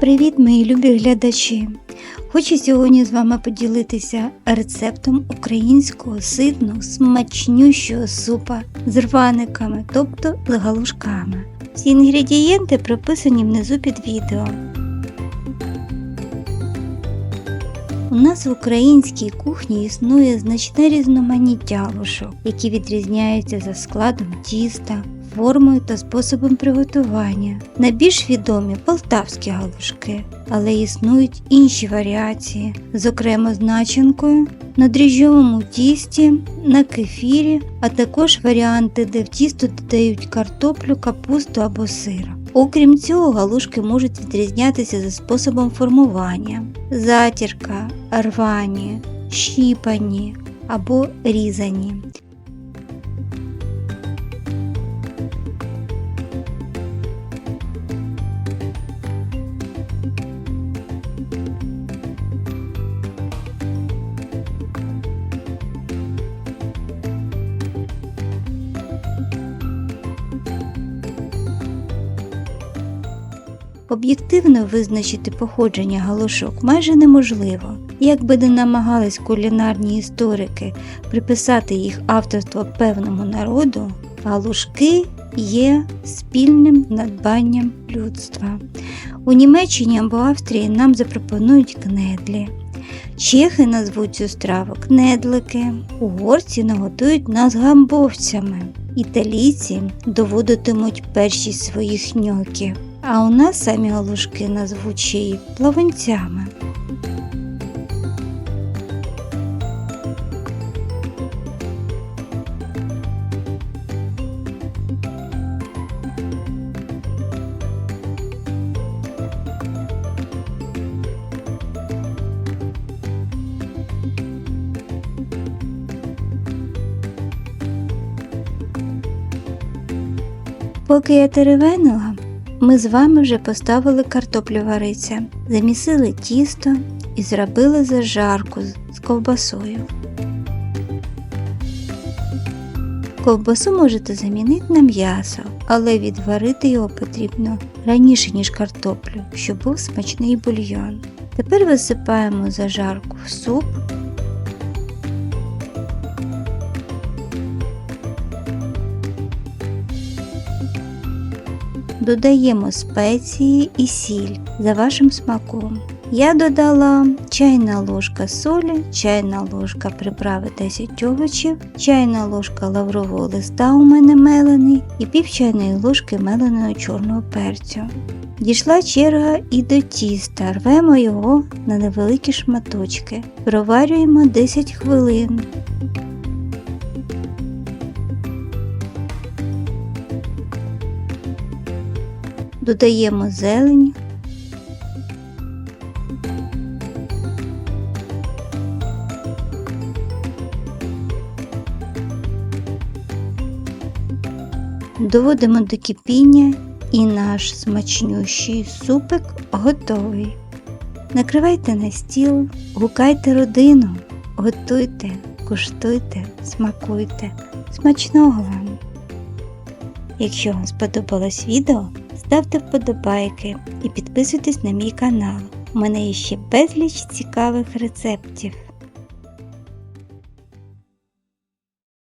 Привіт, мої любі глядачі! Хочу сьогодні з вами поділитися рецептом українського ситного смачнющого супа з рваниками, тобто з галушками. Всі інгредієнти прописані внизу під відео. У нас в українській кухні існує значне різноманіття галушок, які відрізняються за складом тіста, формою та способом приготування. Найбільш відомі полтавські галушки, але існують інші варіації, зокрема з начинкою, на дріжджовому тісті, на кефірі, а також варіанти, де в тісто додають картоплю, капусту або сир. Окрім цього, галушки можуть відрізнятися за способом формування: затірка, рвані, щіпані або різані. Об'єктивно визначити походження галушок майже неможливо. Як би не намагались кулінарні історики приписати їх авторство певному народу, галушки є спільним надбанням людства. У Німеччині або Австрії нам запропонують кнедлі. Чехи назвуть цю страву кнедлики, угорці наготують нас гамбовцями, італійці доводитимуть першість своїх ньоків. А у нас самі галушки назвуть ще й плавунцями. Поки я теревенила, ми з вами вже поставили картоплю вариться, замісили тісто і зробили зажарку з ковбасою. Ковбасу можете замінити на м'ясо, але відварити його потрібно раніше, ніж картоплю, щоб був смачний бульйон. Тепер висипаємо зажарку в суп. Додаємо спеції і сіль за вашим смаком. Я додала чайна ложка солі, чайна ложка приправи 10 овочів, чайна ложка лаврового листа у мене мелений і пів чайної ложки меленого чорного перцю. Дійшла черга і до тіста, рвемо його на невеликі шматочки, проварюємо 10 хвилин. Додаємо зелень. Доводимо до кипіння і наш смачнющий супик готовий. Накривайте на стіл, гукайте родину, готуйте, куштуйте, смакуйте. Смачного вам! Якщо вам сподобалось відео, ставте вподобайки і підписуйтесь на мій канал. У мене є ще безліч цікавих рецептів.